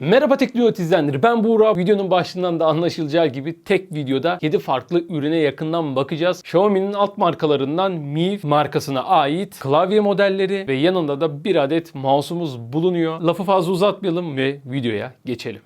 Merhaba Teknoloji izleyenleri ben Buğra. Videonun başından da anlaşılacağı gibi tek videoda 7 farklı ürüne yakından bakacağız. Xiaomi'nin alt markalarından Mi markasına ait klavye modelleri ve yanında da bir adet mouse'umuz bulunuyor. Lafı fazla uzatmayalım ve videoya geçelim.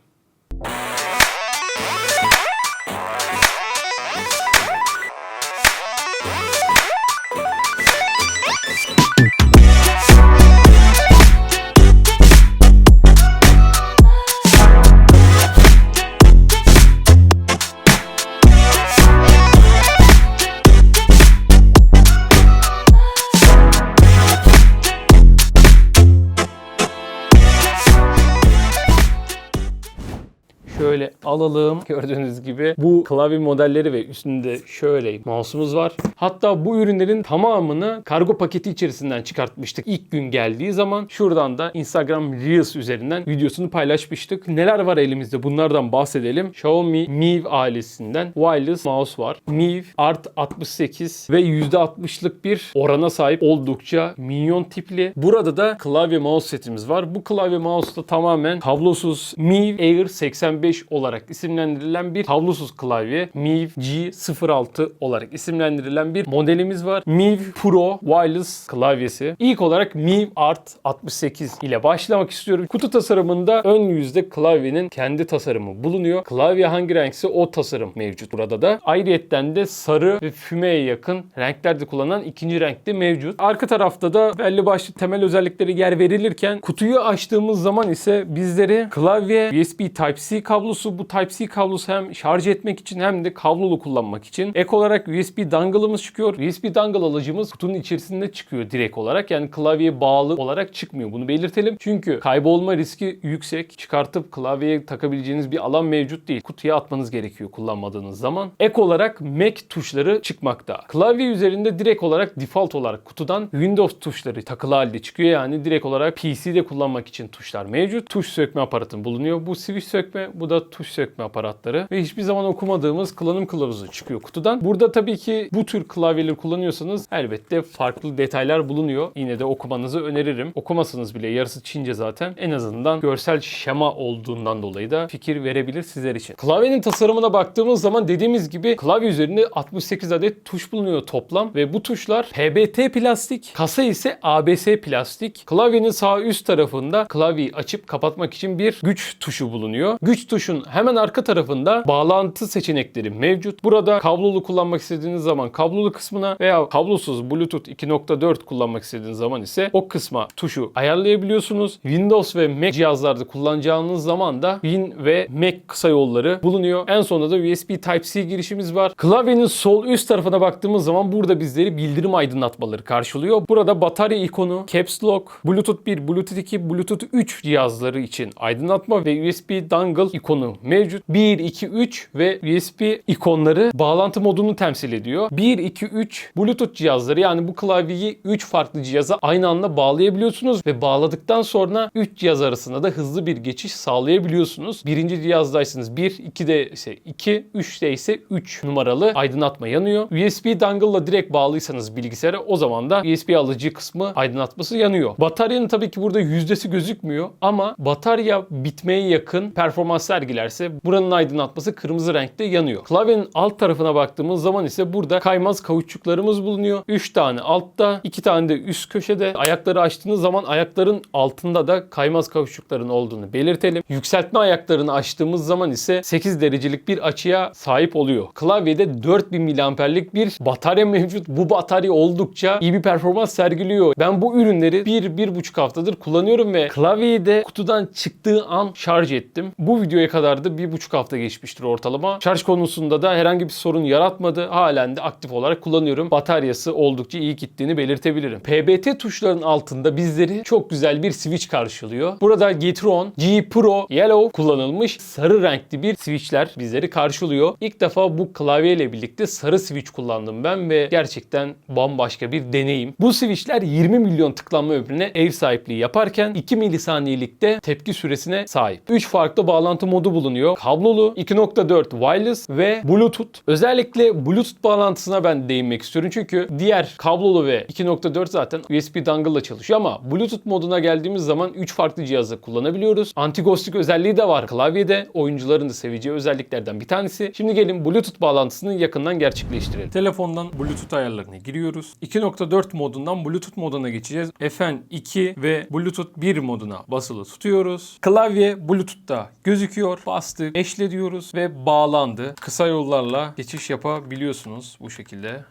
Şöyle alalım. Gördüğünüz gibi bu klavye modelleri ve üstünde şöyle mouse'umuz var. Hatta bu ürünlerin tamamını kargo paketi içerisinden çıkartmıştık ilk gün geldiği zaman. Şuradan da Instagram Reels üzerinden videosunu paylaşmıştık. Neler var elimizde bunlardan bahsedelim. Xiaomi Mi ailesinden wireless mouse var. Mi Art 68 ve %60'lık bir orana sahip oldukça minyon tipli. Burada da klavye mouse setimiz var. Bu klavye mouse da tamamen kablosuz Mi Air 85 olarak isimlendirilen bir kablosuz klavye. Mi G06 olarak isimlendirilen bir modelimiz var. Mi Pro Wireless klavyesi. İlk olarak Mi Art 68 ile başlamak istiyorum. Kutu tasarımında ön yüzde klavyenin kendi tasarımı bulunuyor. Klavye hangi renkse o tasarım mevcut burada da. Ayrıyetten de sarı ve fümeye yakın renklerde kullanılan ikinci renkte mevcut. Arka tarafta da belli başlı temel özellikleri yer verilirken kutuyu açtığımız zaman ise bizleri klavye USB Type-C kablosu bu Type-C kablosu hem şarj etmek için hem de kablolu kullanmak için. Ek olarak USB dongle'ımız çıkıyor. USB dongle alıcımız kutunun içerisinde çıkıyor direkt olarak. Yani klavyeye bağlı olarak çıkmıyor. Bunu belirtelim. Çünkü kaybolma riski yüksek. Çıkartıp klavyeye takabileceğiniz bir alan mevcut değil. Kutuya atmanız gerekiyor kullanmadığınız zaman. Ek olarak Mac tuşları çıkmakta. Klavye üzerinde direkt olarak default olarak kutudan Windows tuşları takılı halde çıkıyor. Yani direkt olarak PC'de kullanmak için tuşlar mevcut. Tuş sökme aparatın bulunuyor. Bu switch sökme, bu da tuş sökme aparatları. Ve hiçbir zaman okumadığımız kullanım kılavuzu çıkıyor kutudan. Burada tabii ki bu tür klavyeleri kullanıyorsanız elbette farklı detaylar bulunuyor. Yine de okumanızı öneririm. Okumasanız bile yarısı Çince zaten. En azından görsel şema olduğundan dolayı da fikir verebilir sizler için. Klavyenin tasarımına baktığımız zaman dediğimiz gibi klavye üzerinde 68 adet tuş bulunuyor toplam ve bu tuşlar PBT plastik, kasa ise ABS plastik. Klavyenin sağ üst tarafında klavyeyi açıp kapatmak için bir güç tuşu bulunuyor. Güç tuşun hemen arka tarafında bağlantı seçenekleri mevcut. Burada kablolu kullanmak istediğiniz zaman kablolu kısmına veya kablosuz Bluetooth 2.4 kullanmak istediğiniz zaman ise o kısma tuşu ayarlayabiliyorsunuz. Windows ve Mac cihazlarda kullanacağınız zaman da Win ve Mac kısa yolları bulunuyor. En sonunda da USB Type-C girişimiz var. Klavyenin sol üst tarafına baktığımız zaman burada bizleri bildirim aydınlatmaları karşılıyor. Burada batarya ikonu, Caps Lock, Bluetooth 1, Bluetooth 2, Bluetooth 3 cihazları için aydınlatma ve USB dongle ikonu mevcut. 1, 2, 3 ve USB ikonları bağlantı modunu temsil ediyor. 1, 2, 3 Bluetooth cihazları yani bu klavyeyi 3 farklı cihaza aynı anda bağlayabiliyorsunuz ve bağladıktan sonra 3 cihaz arasında da hızlı bir geçiş sağlayabiliyorsunuz. Birinci cihazdaysanız 1, 2'de ise 2, 3'te ise 3 numaralı aydınlatma yanıyor. USB dongle'la direkt bağlıysanız bilgisayara o zaman da USB alıcı kısmı aydınlatması yanıyor. Bataryanın tabii ki burada yüzdesi gözükmüyor ama batarya bitmeye yakın performans sergilerse buranın aydınlatması kırmızı renkte yanıyor. Klavyenin alt tarafına baktığımız zaman ise burada kaymaz kauçuklarımız bulunuyor. 3 tane altta, 2 tane de üst köşede. Ayakları açtığınız zaman ayakların altında da kaymaz kauçukların olduğunu belirtelim. Yükseltme ayaklarını açtığımız zaman ise 8 derecelik bir açıya sahip oluyor. Klavyede 4000 miliamperlik bir batarya mevcut. Bu batarya oldukça iyi bir performans sergiliyor. Ben bu ürünleri 1-1,5 haftadır kullanıyorum ve klavyeyi de kutudan çıktığı an şarj ettim. Bu videoya kadar da 1,5 hafta geçmiştir ortalama. Şarj konusunda da herhangi bir sorun yaratmadı. Halen de aktif olarak kullanıyorum. Bataryası oldukça iyi gittiğini belirtebilirim. PBT tuşlarının altında bizleri çok güzel bir switch karşılıyor. Burada Getron G Pro Yellow kullanılmış sarı renkli bir switchler bizleri karşılıyor. İlk defa bu klavyeyle birlikte sarı switch kullandım ben ve gerçekten bambaşka bir deneyim. Bu switchler 20 milyon tıklanma ömrüne ev sahipliği yaparken 2 milisaniyelikte tepki süresine sahip. 3 farklı bağlantı modu bulunuyor. Kablolu, 2.4 wireless ve Bluetooth. Özellikle Bluetooth bağlantısına ben değinmek istiyorum. Çünkü diğer kablolu ve 2.4 zaten USB dongle ile çalışıyor ama Bluetooth moduna geldiğimiz zaman 3 farklı cihazda kullanabiliyoruz. Anti-ghosting özelliği de var klavyede. Oyuncuların da seveceği özelliklerden bir tanesi. Şimdi gelin Bluetooth bağlantısını yakından gerçekleştirelim. Telefondan Bluetooth ayarlarına giriyoruz. 2.4 modundan Bluetooth moduna geçeceğiz. FN2 ve Bluetooth 1 moduna basılı tutuyoruz. Klavye Bluetooth'ta gözüküyor. Bastık, eşle diyoruz ve bağlandı. Kısa yollarla geçiş yapabiliyorsunuz bu şekilde.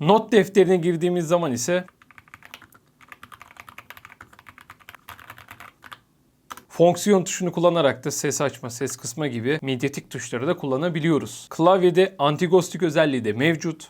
Not defterine girdiğimiz zaman ise Fonksiyon tuşunu kullanarak da ses açma, ses kısma gibi medyatik tuşları da kullanabiliyoruz. Klavyede anti-ghosting özelliği de mevcut.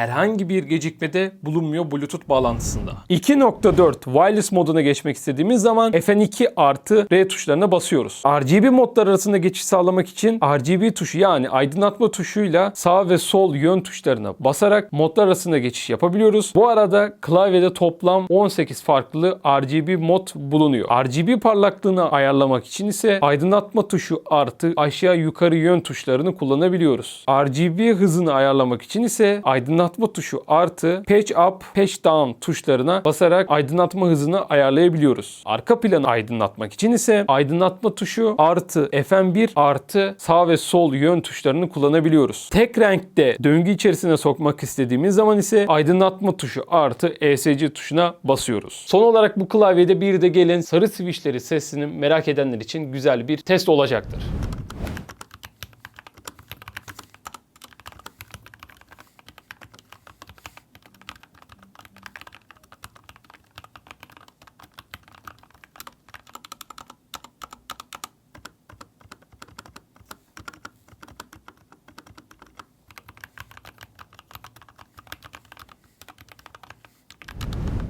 Herhangi bir gecikmede bulunmuyor Bluetooth bağlantısında. 2.4 wireless moduna geçmek istediğimiz zaman FN2 artı R tuşlarına basıyoruz. RGB modlar arasında geçiş sağlamak için RGB tuşu yani aydınlatma tuşuyla sağ ve sol yön tuşlarına basarak modlar arasında geçiş yapabiliyoruz. Bu arada klavyede toplam 18 farklı RGB mod bulunuyor. RGB parlaklığını ayarlamak için ise aydınlatma tuşu artı aşağı yukarı yön tuşlarını kullanabiliyoruz. RGB hızını ayarlamak için ise aydınlatma tuşu artı patch up, patch down tuşlarına basarak aydınlatma hızını ayarlayabiliyoruz. Arka planı aydınlatmak için ise aydınlatma tuşu artı FM1 artı sağ ve sol yön tuşlarını kullanabiliyoruz. Tek renkte döngü içerisine sokmak istediğimiz zaman ise aydınlatma tuşu artı ESC tuşuna basıyoruz. Son olarak bu klavyede bir de gelen sarı switchleri sesini merak edenler için güzel bir test olacaktır.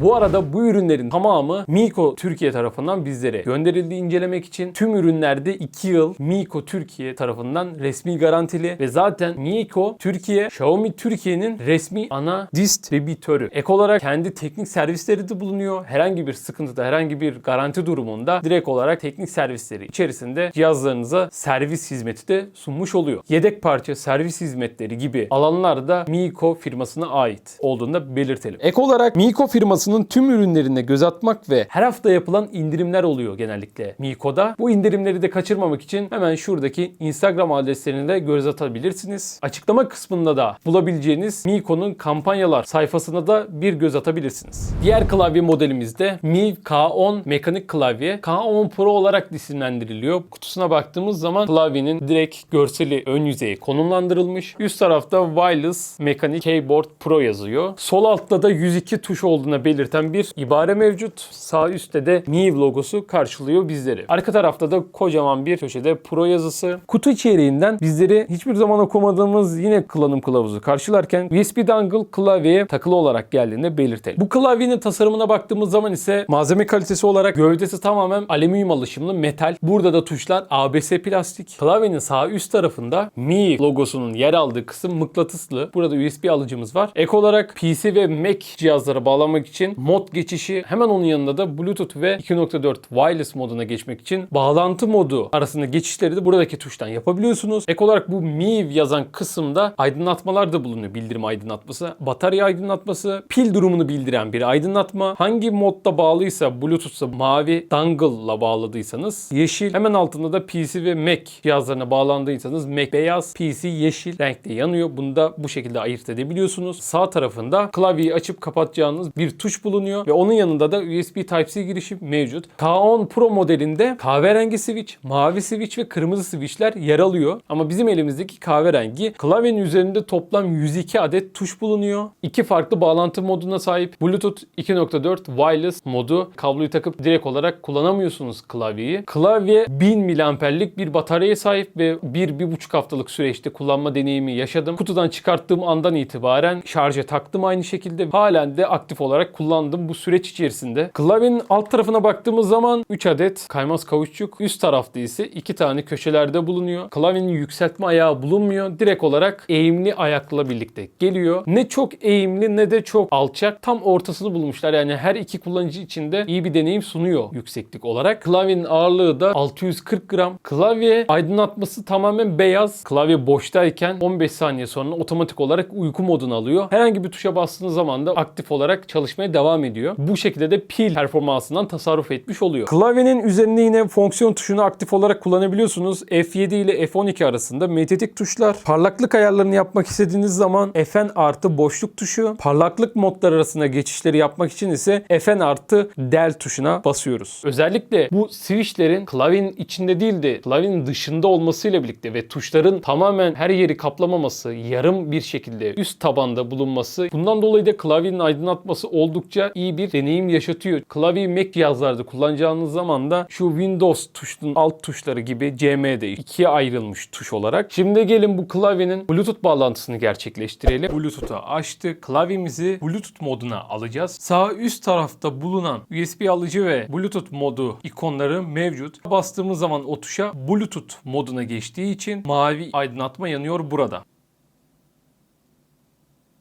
Bu arada bu ürünlerin tamamı Miko Türkiye tarafından bizlere gönderildi incelemek için. Tüm ürünlerde 2 yıl Miko Türkiye tarafından resmi garantili ve zaten Miko Türkiye Xiaomi Türkiye'nin resmi ana distribütörü. Ek olarak kendi teknik servisleri de bulunuyor. Herhangi bir sıkıntıda, herhangi bir garanti durumunda direkt olarak teknik servisleri içerisinde cihazlarınıza servis hizmeti de sunmuş oluyor. Yedek parça servis hizmetleri gibi alanlar da Miko firmasına ait olduğunu da belirtelim. Ek olarak Miko firmasının tüm ürünlerine göz atmak ve her hafta yapılan indirimler oluyor genellikle Miko'da. Bu indirimleri de kaçırmamak için hemen şuradaki Instagram adreslerine de göz atabilirsiniz. Açıklama kısmında da bulabileceğiniz Miko'nun kampanyalar sayfasına da bir göz atabilirsiniz. Diğer klavye modelimiz de Mi K10 mekanik klavye. K10 Pro olarak isimlendiriliyor. Kutusuna baktığımız zaman klavyenin direkt görseli ön yüzeye konumlandırılmış. Üst tarafta Wireless Mekanik Keyboard Pro yazıyor. Sol altta da 102 tuş olduğuna belirten bir ibare mevcut. Sağ üstte de Mi logosu karşılıyor bizleri. Arka tarafta da kocaman bir köşede Pro yazısı. Kutu içeriğinden bizleri hiçbir zaman okumadığımız yine kullanım kılavuzu karşılarken USB dongle klavyeye takılı olarak geldiğini belirtelim. Bu klavyenin tasarımına baktığımız zaman ise malzeme kalitesi olarak gövdesi tamamen alüminyum alışımlı metal. Burada da tuşlar ABS plastik. Klavyenin sağ üst tarafında Mi logosunun yer aldığı kısım mıknatıslı. Burada USB alıcımız var. Ek olarak PC ve Mac cihazlara bağlanmak için mod geçişi hemen onun yanında da Bluetooth ve 2.4 wireless moduna geçmek için bağlantı modu arasında geçişleri de buradaki tuştan yapabiliyorsunuz. Ek olarak bu Mi yazan kısımda aydınlatmalar da bulunuyor. Bildirim aydınlatması, batarya aydınlatması, pil durumunu bildiren bir aydınlatma. Hangi modda bağlıysa Bluetooth'sa mavi dongle'la bağladıysanız yeşil. Hemen altında da PC ve Mac cihazlarına bağlandıysanız Mac beyaz, PC yeşil renkte yanıyor. Bunu da bu şekilde ayırt edebiliyorsunuz. Sağ tarafında klavyeyi açıp kapatacağınız bir tuş bulunuyor ve onun yanında da USB Type-C girişi mevcut. K10 Pro modelinde kahverengi switch, mavi switch ve kırmızı switchler yer alıyor. Ama bizim elimizdeki kahverengi klavyenin üzerinde toplam 102 adet tuş bulunuyor. İki farklı bağlantı moduna sahip. Bluetooth 2.4 wireless modu. Kabloyu takıp direkt olarak kullanamıyorsunuz klavyeyi. Klavye 1000 miliamperlik bir bataryaya sahip ve 1-1,5 haftalık süreçte kullanma deneyimi yaşadım. Kutudan çıkarttığım andan itibaren şarja taktım aynı şekilde. Halen de aktif olarak kullandım bu süreç içerisinde. Klavyenin alt tarafına baktığımız zaman 3 adet kaymaz kauçuk. Üst tarafta ise 2 tane köşelerde bulunuyor. Klavyenin yükseltme ayağı bulunmuyor. Direkt olarak eğimli ayakla birlikte geliyor. Ne çok eğimli ne de çok alçak. Tam ortasını bulmuşlar. Yani her iki kullanıcı için de iyi bir deneyim sunuyor yükseklik olarak. Klavyenin ağırlığı da 640 gram. Klavye aydınlatması tamamen beyaz. Klavye boştayken 15 saniye sonra otomatik olarak uyku modunu alıyor. Herhangi bir tuşa bastığınız zaman da aktif olarak çalışmaya devam ediyor. Bu şekilde de pil performansından tasarruf etmiş oluyor. Klavyenin üzerinde yine fonksiyon tuşunu aktif olarak kullanabiliyorsunuz. F7 ile F12 arasında medyatik tuşlar. Parlaklık ayarlarını yapmak istediğiniz zaman Fn artı boşluk tuşu. Parlaklık modlar arasında geçişleri yapmak için ise Fn artı del tuşuna basıyoruz. Özellikle bu switchlerin klavyenin içinde değil de klavyenin dışında olmasıyla birlikte ve tuşların tamamen her yeri kaplamaması, yarım bir şekilde üst tabanda bulunması bundan dolayı da klavyenin aydınlatması oldukça iyi bir deneyim yaşatıyor. Klavyeyi Mac cihazlarda kullanacağınız zaman da şu Windows tuşunun alt tuşları gibi CM'de ikiye ayrılmış tuş olarak. Şimdi gelin bu klavyenin Bluetooth bağlantısını gerçekleştirelim. Bluetooth'u açtık. Klavyemizi Bluetooth moduna alacağız. Sağ üst tarafta bulunan USB alıcı ve Bluetooth modu ikonları mevcut. Bastığımız zaman o tuşa Bluetooth moduna geçtiği için mavi aydınlatma yanıyor burada.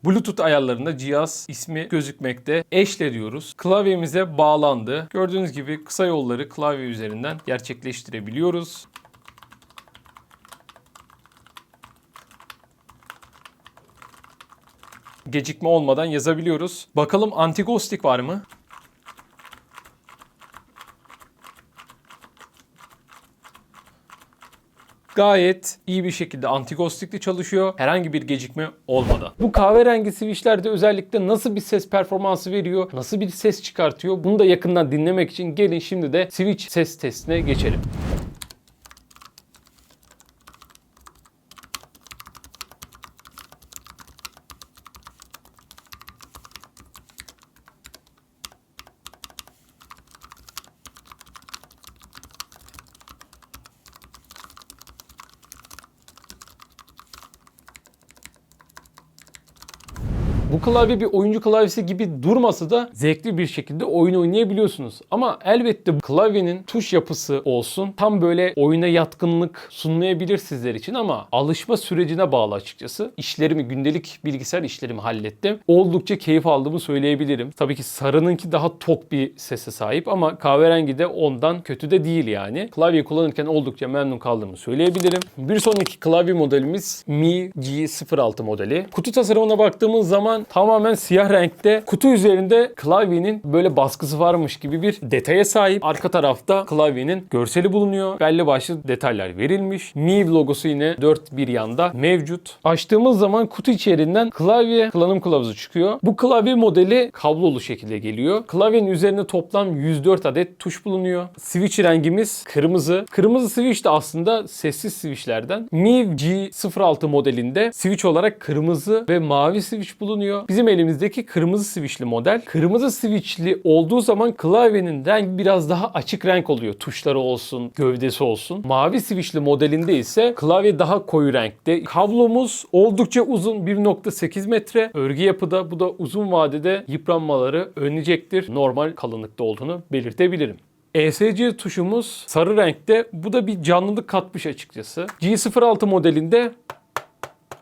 Bluetooth ayarlarında cihaz ismi gözükmekte. Eşle diyoruz. Klavyemize bağlandı. Gördüğünüz gibi kısa yolları klavye üzerinden gerçekleştirebiliyoruz. Gecikme olmadan yazabiliyoruz. Bakalım anti-ghosting var mı? Gayet iyi bir şekilde anti-ghosting'li çalışıyor. Herhangi bir gecikme olmadan. Bu kahverengi switchlerde özellikle nasıl bir ses performansı veriyor, nasıl bir ses çıkartıyor bunu da yakından dinlemek için gelin şimdi de switch ses testine geçelim. Klavye bir oyuncu klavyesi gibi durmasa da zevkli bir şekilde oyun oynayabiliyorsunuz. Ama elbette klavyenin tuş yapısı olsun tam böyle oyuna yatkınlık sunmayabilir sizler için ama alışma sürecine bağlı açıkçası. İşlerimi, gündelik bilgisayar işlerimi hallettim. Oldukça keyif aldığımı söyleyebilirim. Tabii ki sarınınki daha tok bir sese sahip ama kahverengi de ondan kötü de değil yani. Klavye kullanırken oldukça memnun kaldığımı söyleyebilirim. Bir sonraki klavye modelimiz Mi G06 modeli. Kutu tasarımına baktığımız zaman tamamen siyah renkte. Kutu üzerinde klavyenin böyle baskısı varmış gibi bir detaya sahip. Arka tarafta klavyenin görseli bulunuyor. Belli başlı detaylar verilmiş. Mi logosu yine dört bir yanda mevcut. Açtığımız zaman kutu içerisinden klavye kullanım kılavuzu çıkıyor. Bu klavye modeli kablolu şekilde geliyor. Klavyenin üzerinde toplam 104 adet tuş bulunuyor. Switch rengimiz kırmızı. Kırmızı switch de aslında sessiz switchlerden. Mi G06 modelinde switch olarak kırmızı ve mavi switch bulunuyor. Bizim elimizdeki kırmızı switchli model. Kırmızı switchli olduğu zaman klavyenin rengi biraz daha açık renk oluyor. Tuşları olsun, gövdesi olsun. Mavi switchli modelinde ise klavye daha koyu renkte. Kablomuz oldukça uzun 1.8 metre. Örgü yapıda bu da uzun vadede yıpranmaları önleyecektir. Normal kalınlıkta olduğunu belirtebilirim. ESC tuşumuz sarı renkte. Bu da bir canlılık katmış açıkçası. G06 modelinde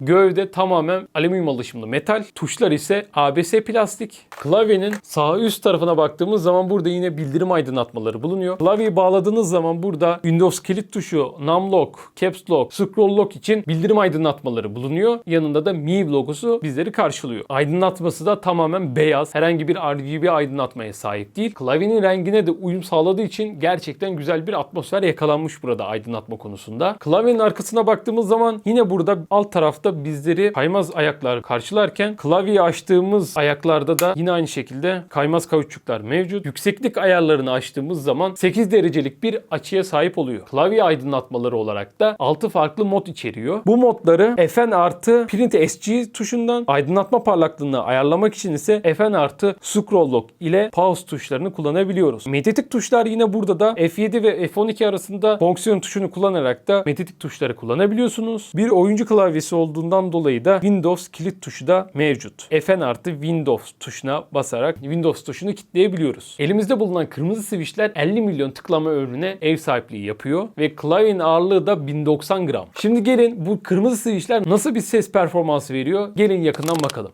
Gövde tamamen alüminyum alışımlı metal. Tuşlar ise ABS plastik. Klavyenin sağ üst tarafına baktığımız zaman burada yine bildirim aydınlatmaları bulunuyor. Klavyeyi bağladığınız zaman burada Windows kilit tuşu, Numlock, Caps Lock, Scroll Lock için bildirim aydınlatmaları bulunuyor. Yanında da Mi logosu bizleri karşılıyor. Aydınlatması da tamamen beyaz. Herhangi bir RGB aydınlatmaya sahip değil. Klavyenin rengine de uyum sağladığı için gerçekten güzel bir atmosfer yakalanmış burada aydınlatma konusunda. Klavyenin arkasına baktığımız zaman yine burada alt tarafta bizleri kaymaz ayaklar karşılarken klavyeyi açtığımız ayaklarda da yine aynı şekilde kaymaz kauçuklar mevcut. Yükseklik ayarlarını açtığımız zaman 8 derecelik bir açıya sahip oluyor. Klavye aydınlatmaları olarak da 6 farklı mod içeriyor. Bu modları Fn artı Print SG tuşundan aydınlatma parlaklığını ayarlamak için ise Fn artı Scroll Lock ile Pause tuşlarını kullanabiliyoruz. Medyatik tuşlar yine burada da F7 ve F12 arasında fonksiyon tuşunu kullanarak da medyatik tuşları kullanabiliyorsunuz. Bir oyuncu klavyesi olduğu olduğundan dolayı da Windows kilit tuşu da mevcut. Fn artı Windows tuşuna basarak Windows tuşunu kilitleyebiliyoruz. Elimizde bulunan kırmızı switchler 50 milyon tıklama ömrüne ev sahipliği yapıyor ve klavyenin ağırlığı da 1090 gram. Şimdi gelin bu kırmızı switchler nasıl bir ses performansı veriyor? Gelin yakından bakalım.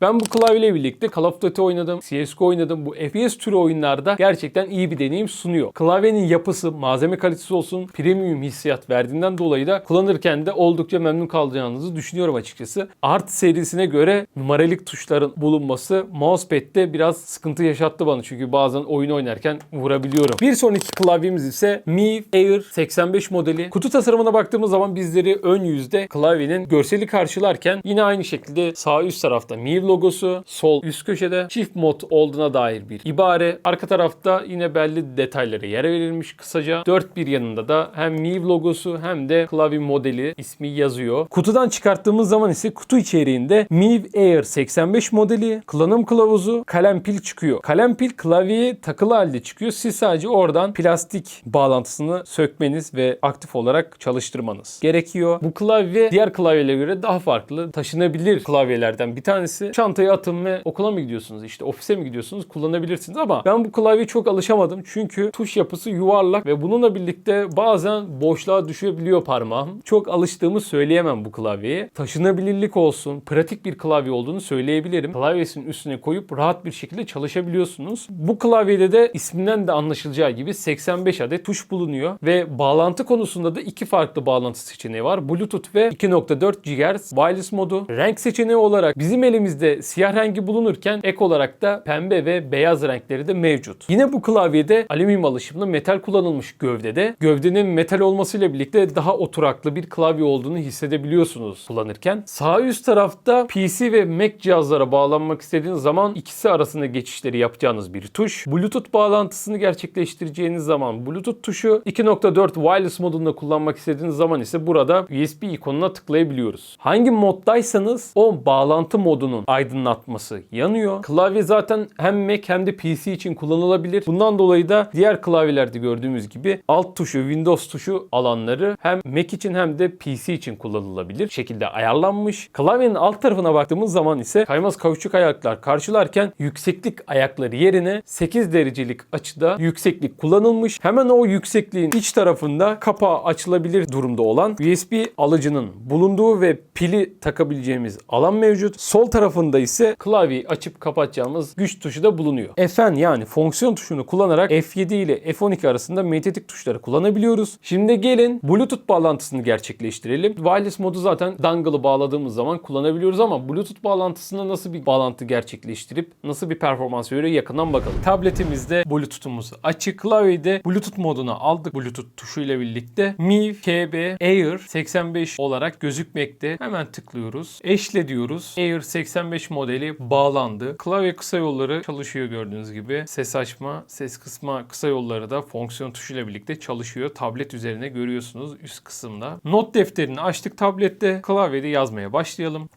Ben bu klavyeyle birlikte Call of Duty oynadım, CSGO oynadım. Bu FPS türü oyunlarda gerçekten iyi bir deneyim sunuyor. Klavyenin yapısı, malzeme kalitesi olsun, premium hissiyat verdiğinden dolayı da kullanırken de oldukça memnun kalacağınızı düşünüyorum açıkçası. Art serisine göre numaralık tuşların bulunması mousepad'de biraz sıkıntı yaşattı bana. Çünkü bazen oyun oynarken vurabiliyorum. Bir sonraki klavyemiz ise Mi Air 85 modeli. Kutu tasarımına baktığımız zaman bizleri ön yüzde klavyenin görseli karşılarken yine aynı şekilde sağ üst tarafta Mi logosu, sol üst köşede çift mod olduğuna dair bir ibare. Arka tarafta yine belli detaylara yer verilmiş kısaca. Dört bir yanında da hem Mi logosu hem de klavye modeli ismi yazıyor. Kutudan çıkarttığımız zaman ise kutu içeriğinde Mi Air 85 modeli, kullanım kılavuzu, kalem pil çıkıyor. Kalem pil klavyeye takılı halde çıkıyor. Siz sadece oradan plastik bağlantısını sökmeniz ve aktif olarak çalıştırmanız gerekiyor. Bu klavye diğer klavyelere göre daha farklı. Taşınabilir klavyelerden bir tanesi çantaya atın ve okula mı gidiyorsunuz işte ofise mi gidiyorsunuz kullanabilirsiniz ama ben bu klavyeye çok alışamadım çünkü tuş yapısı yuvarlak ve bununla birlikte bazen boşluğa düşebiliyor parmağım. Çok alıştığımı söyleyemem bu klavyeye. Taşınabilirlik olsun, pratik bir klavye olduğunu söyleyebilirim. Klavyesinin üstüne koyup rahat bir şekilde çalışabiliyorsunuz. Bu klavyede de isminden de anlaşılacağı gibi 85 adet tuş bulunuyor ve bağlantı konusunda da iki farklı bağlantı seçeneği var. Bluetooth ve 2.4 GHz wireless modu. Renk seçeneği olarak bizim elimizde siyah rengi bulunurken ek olarak da pembe ve beyaz renkleri de mevcut. Yine bu klavyede alüminyum alışımlı metal kullanılmış gövdede. Gövdenin metal olmasıyla birlikte daha oturaklı bir klavye olduğunu hissedebiliyorsunuz kullanırken. Sağ üst tarafta PC ve Mac cihazlara bağlanmak istediğiniz zaman ikisi arasında geçişleri yapacağınız bir tuş. Bluetooth bağlantısını gerçekleştireceğiniz zaman Bluetooth tuşu 2.4 wireless modunda kullanmak istediğiniz zaman ise burada USB ikonuna tıklayabiliyoruz. Hangi moddaysanız o bağlantı modunun aydınlatması yanıyor. Klavye zaten hem Mac hem de PC için kullanılabilir. Bundan dolayı da diğer klavyelerde gördüğümüz gibi alt tuşu, Windows tuşu alanları hem Mac için hem de PC için kullanılabilir şekilde ayarlanmış. Klavyenin alt tarafına baktığımız zaman ise kaymaz kauçuk ayaklar karşılarken yükseklik ayakları yerine 8 derecelik açıda yükseklik kullanılmış. Hemen o yüksekliğin iç tarafında kapağı açılabilir durumda olan USB alıcının bulunduğu ve pili takabileceğimiz alan mevcut. Sol tarafında ise klavyeyi açıp kapatacağımız güç tuşu da bulunuyor. Fn yani fonksiyon tuşunu kullanarak F7 ile F12 arasında medyatik tuşları kullanabiliyoruz. Şimdi gelin Bluetooth bağlantısını gerçekleştirelim. Wireless modu zaten dongle'ı bağladığımız zaman kullanabiliyoruz ama Bluetooth bağlantısında nasıl bir bağlantı gerçekleştirip nasıl bir performans veriyor yakından bakalım. Tabletimizde Bluetooth'umuz açık. Klavyede Bluetooth moduna aldık Bluetooth tuşuyla birlikte. Mi KB Air 85 olarak gözükmekte. Hemen tıklıyoruz. Eşle diyoruz. Air 85 modeli bağlandı. Klavye kısa yolları çalışıyor gördüğünüz gibi. Ses açma, ses kısma kısa yolları da fonksiyon tuşuyla birlikte çalışıyor. Tablet üzerine görüyorsunuz üst kısımda. Not defterini açtık tablette. Klavyede yazmaya başlayalım.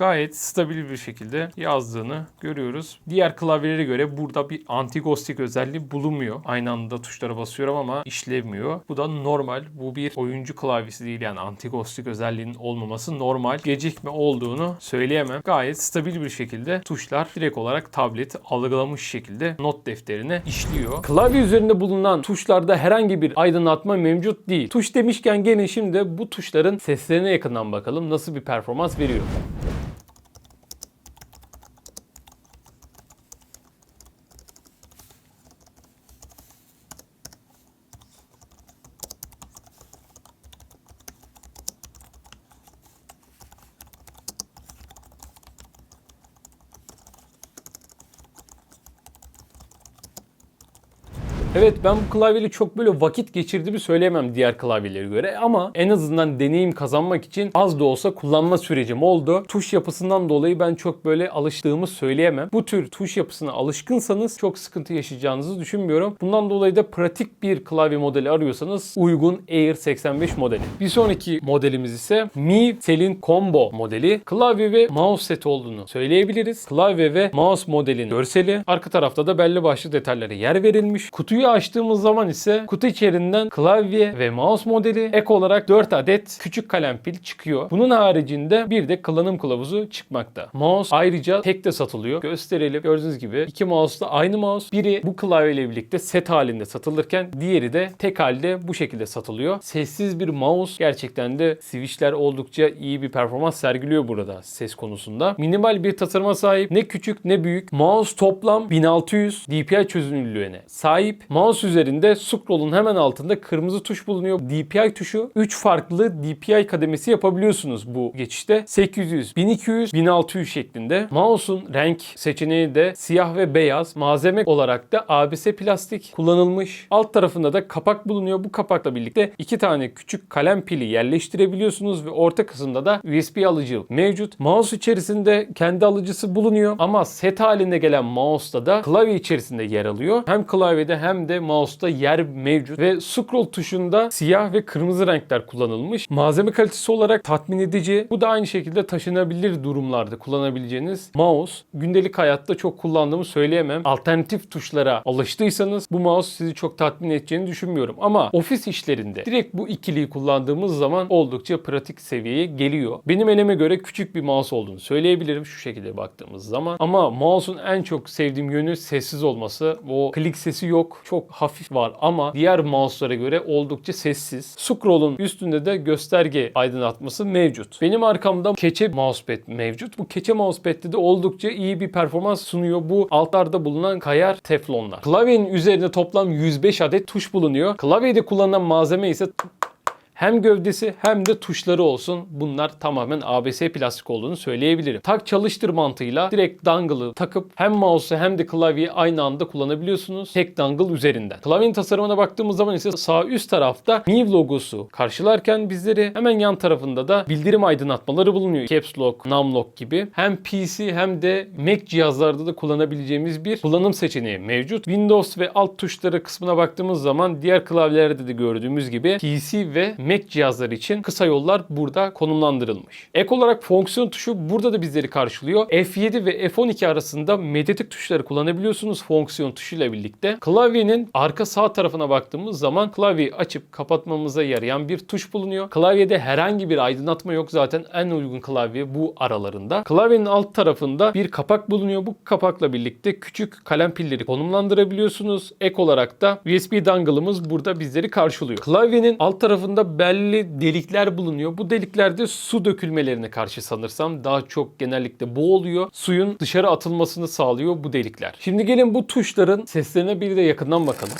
Gayet stabil bir şekilde yazdığını görüyoruz. Diğer klavyelere göre burada bir anti-ghosting özelliği bulunmuyor. Aynı anda tuşlara basıyorum ama işlemiyor. Bu da normal. Bu bir oyuncu klavyesi değil yani anti-ghosting özelliğinin olmaması normal. Gecikme olduğunu söyleyemem. Gayet stabil bir şekilde tuşlar direkt olarak tableti algılamış şekilde not defterine işliyor. Klavye üzerinde bulunan tuşlarda herhangi bir aydınlatma mevcut değil. Tuş demişken gelin şimdi bu tuşların seslerine yakından bakalım nasıl bir performans veriyor. Evet ben bu klavyeyle çok böyle vakit geçirdiğimi söyleyemem diğer klavyelere göre ama en azından deneyim kazanmak için az da olsa kullanma sürecim oldu. Tuş yapısından dolayı ben çok böyle alıştığımı söyleyemem. Bu tür tuş yapısına alışkınsanız çok sıkıntı yaşayacağınızı düşünmüyorum. Bundan dolayı da pratik bir klavye modeli arıyorsanız uygun Air 85 modeli. Bir sonraki modelimiz ise Mi Selin Combo modeli. Klavye ve mouse seti olduğunu söyleyebiliriz. Klavye ve mouse modelinin görseli. Arka tarafta da belli başlı detaylara yer verilmiş. Kutuyu açtığımız zaman ise kutu içerisinden klavye ve mouse modeli ek olarak 4 adet küçük kalem pil çıkıyor. Bunun haricinde bir de kullanım kılavuzu çıkmakta. Mouse ayrıca tek de satılıyor. Gösterelim. Gördüğünüz gibi iki mouse da aynı mouse. Biri bu klavyeyle birlikte set halinde satılırken diğeri de tek halde bu şekilde satılıyor. Sessiz bir mouse gerçekten de switchler oldukça iyi bir performans sergiliyor burada ses konusunda. Minimal bir tasarıma sahip. Ne küçük ne büyük. Mouse toplam 1600 DPI çözünürlüğüne sahip. Mouse üzerinde scroll'un hemen altında kırmızı tuş bulunuyor. DPI tuşu 3 farklı DPI kademesi yapabiliyorsunuz bu geçişte. 800, 1200, 1600 şeklinde. Mouse'un renk seçeneği de siyah ve beyaz. Malzeme olarak da ABS plastik kullanılmış. Alt tarafında da kapak bulunuyor. Bu kapakla birlikte iki tane küçük kalem pili yerleştirebiliyorsunuz ve orta kısımda da USB alıcı mevcut. Mouse içerisinde kendi alıcısı bulunuyor ama set halinde gelen mouse'da da klavye içerisinde yer alıyor. Hem klavyede hem de mouse'da yer mevcut ve scroll tuşunda siyah ve kırmızı renkler kullanılmış. Malzeme kalitesi olarak tatmin edici. Bu da aynı şekilde taşınabilir durumlarda kullanabileceğiniz mouse. Gündelik hayatta çok kullandığımı söyleyemem. Alternatif tuşlara alıştıysanız bu mouse sizi çok tatmin edeceğini düşünmüyorum. Ama ofis işlerinde direkt bu ikiliyi kullandığımız zaman oldukça pratik seviyeye geliyor. Benim elime göre küçük bir mouse olduğunu söyleyebilirim şu şekilde baktığımız zaman. Ama mouse'un en çok sevdiğim yönü sessiz olması. O klik sesi yok. Çok hafif var ama diğer mouse'lara göre oldukça sessiz. Scroll'un üstünde de gösterge aydınlatması mevcut. Benim arkamda keçe mousepad mevcut. Bu keçe mousepad'de de oldukça iyi bir performans sunuyor. Bu altlarda bulunan kayar teflonlar. Klavyenin üzerinde toplam 105 adet tuş bulunuyor. Klavyede kullanılan malzeme ise hem gövdesi hem de tuşları olsun. Bunlar tamamen ABS plastik olduğunu söyleyebilirim. Tak çalıştır mantığıyla direkt dongle'ı takıp hem mouse'u hem de klavyeyi aynı anda kullanabiliyorsunuz. Tek dongle üzerinden. Klavyenin tasarımına baktığımız zaman ise sağ üst tarafta Miv logosu karşılarken bizleri hemen yan tarafında da bildirim aydınlatmaları bulunuyor. Caps Lock, Num Lock gibi. Hem PC hem de Mac cihazlarda da kullanabileceğimiz bir kullanım seçeneği mevcut. Windows ve alt tuşları kısmına baktığımız zaman diğer klavyelerde de gördüğümüz gibi PC ve Mac cihazları için kısa yollar burada konumlandırılmış. Ek olarak fonksiyon tuşu burada da bizleri karşılıyor. F7 ve F12 arasında medyatik tuşları kullanabiliyorsunuz fonksiyon tuşuyla birlikte. Klavyenin arka sağ tarafına baktığımız zaman klavyeyi açıp kapatmamıza yarayan bir tuş bulunuyor. Klavyede herhangi bir aydınlatma yok zaten en uygun klavye bu aralarında. Klavyenin alt tarafında bir kapak bulunuyor. Bu kapakla birlikte küçük kalem pilleri konumlandırabiliyorsunuz. Ek olarak da USB dongle'ımız burada bizleri karşılıyor. Klavyenin alt tarafında belli delikler bulunuyor. Bu deliklerde su dökülmelerine karşı sanırsam daha çok genellikle bu oluyor. Suyun dışarı atılmasını sağlıyor bu delikler. Şimdi gelin bu tuşların seslerine bir de yakından bakalım.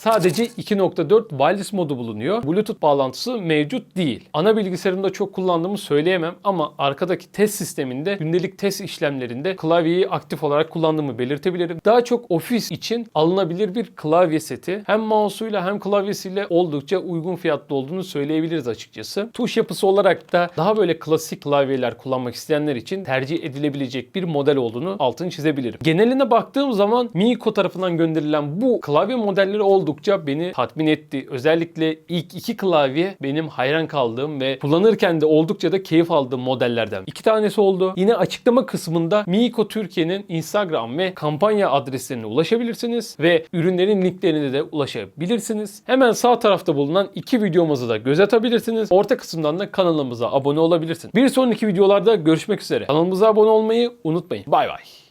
Sadece 2.4 wireless modu bulunuyor. Bluetooth bağlantısı mevcut değil. Ana bilgisayarımda çok kullandığımı söyleyemem ama arkadaki test sisteminde gündelik test işlemlerinde klavyeyi aktif olarak kullandığımı belirtebilirim. Daha çok ofis için alınabilir bir klavye seti. Hem mouse'uyla hem klavyesiyle oldukça uygun fiyatlı olduğunu söyleyebiliriz açıkçası. Tuş yapısı olarak da daha böyle klasik klavyeler kullanmak isteyenler için tercih edilebilecek bir model olduğunu altını çizebilirim. Geneline baktığım zaman Miiko tarafından gönderilen bu klavye modelleri oldukça oldukça beni tatmin etti. Özellikle ilk iki klavye benim hayran kaldığım ve kullanırken de oldukça da keyif aldığım modellerden. İki tanesi oldu. Yine açıklama kısmında Miiko Türkiye'nin Instagram ve kampanya adreslerine ulaşabilirsiniz ve ürünlerin linklerine de ulaşabilirsiniz. Hemen sağ tarafta bulunan iki videomuzu da göz atabilirsiniz. Orta kısımdan da kanalımıza abone olabilirsiniz. Bir sonraki videolarda görüşmek üzere. Kanalımıza abone olmayı unutmayın. Bay bay.